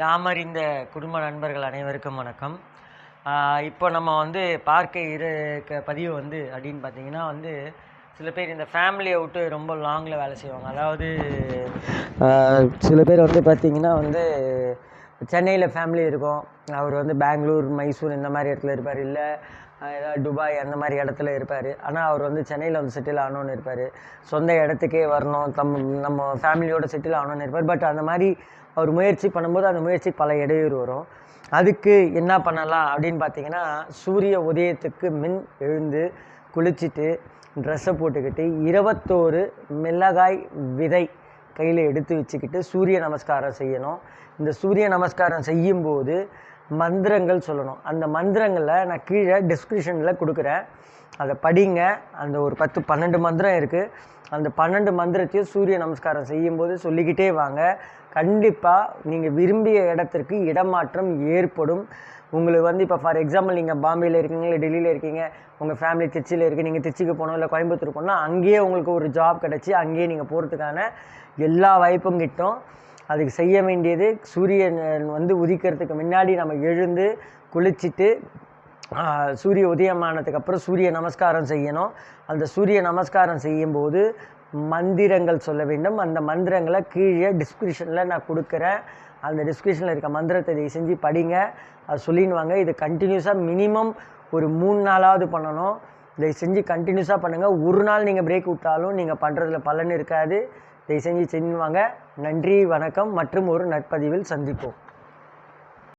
யாமறிந்த குடும்ப நண்பர்கள் அனைவருக்கும் வணக்கம். இப்போ நம்ம வந்து பார்க்க இருக்க பதிவு வந்து அப்படின்னு பார்த்தீங்கன்னா வந்து சில பேர் இந்த ஃபேமிலியை விட்டு ரொம்ப லாங்கில் வேலை செய்வாங்க. அதாவது சில பேர் வந்து பார்த்திங்கன்னா வந்து சென்னையில் ஃபேமிலி இருக்கும். அவர் வந்து பெங்களூர் மைசூர் இந்த மாதிரி இடத்துல இருப்பார். இல்லை ஏதாவது துபாய் அந்த மாதிரி இடத்துல இருப்பார். ஆனால் அவர் வந்து சென்னையில் வந்து செட்டில் ஆகணும்னு இருப்பார். சொந்த இடத்துக்கே வரணும். தம் நம்ம ஃபேமிலியோடு செட்டில் ஆகணும்னு இருப்பார். பட் அந்த மாதிரி அவர் முயற்சி பண்ணும்போது அந்த முயற்சி பல இடையூறு வரும். அதுக்கு என்ன பண்ணலாம் அப்படின்னு பார்த்தீங்கன்னா சூரிய உதயத்துக்கு மின் எழுந்து குளிச்சுட்டு ட்ரெஸ்ஸை போட்டுக்கிட்டு இருபத்தோரு மிளகாய் விதை கையில் எடுத்து வச்சுக்கிட்டு சூரிய நமஸ்காரம் செய்யணும். இந்த சூரிய நமஸ்காரம் செய்யும்போது மந்திரங்கள் சொல்லணும். அந்த மந்திரங்களை நான் கீழே டிஸ்கிரிப்ஷனில் கொடுக்குறேன். அதை படிங்க. அந்த ஒரு பத்து பன்னெண்டு மந்திரம் இருக்குது அந்த பன்னெண்டு மந்திரத்தையும் சூரிய நமஸ்காரம் செய்யும்போது சொல்லிக்கிட்டே வாங்க. கண்டிப்பாக நீங்கள் விரும்பிய இடத்திற்கு இடமாற்றம் ஏற்படும். உங்களுக்கு வந்து இப்போ ஃபார் எக்ஸாம்பிள் நீங்கள் பாம்பேயில் இருக்கீங்க இல்லை டெல்லியில் இருக்கீங்க உங்கள் ஃபேமிலி திருச்சியில் இருக்குது நீங்கள் திருச்சிக்கு போகணும் இல்லை கோயம்புத்தூர் போனால் அங்கேயே உங்களுக்கு ஒரு ஜாப் கிடச்சி அங்கேயே நீங்கள் போகிறதுக்கான எல்லா வாய்ப்பும் கிட்டும். அதுக்கு செய்ய வேண்டியது சூரியன் வந்து உதிக்கிறதுக்கு முன்னாடி நம்ம எழுந்து குளிச்சுட்டு சூரிய உதயமானதுக்கு அப்புறம் சூரிய நமஸ்காரம் செய்யணும். அந்த சூரிய நமஸ்காரம் செய்யும்போது மந்திரங்கள் சொல்ல வேண்டும். அந்த மந்திரங்களை கீழே டிஸ்கிரிப்ஷனில் நான் கொடுக்குறேன். அந்த டிஸ்கிரிப்ஷனில் இருக்க மந்திரத்தை இதை செஞ்சு படிங்க. அது சொல்லிடுவாங்க இது கண்டினியூஸாக மினிமம் ஒரு மூணு நாளாவது பண்ணணும். தயவு செஞ்சு கண்டினியூஸாக பண்ணுங்கள் ஒரு நாள் நீங்கள் பிரேக் விட்டாலும் நீங்கள் பண்ணுறதுல பலன் இருக்காது. தயவு செஞ்சு செஞ்சுவாங்க நன்றி வணக்கம் மற்றும் ஒரு நட்பதிவில் சந்திப்போம்.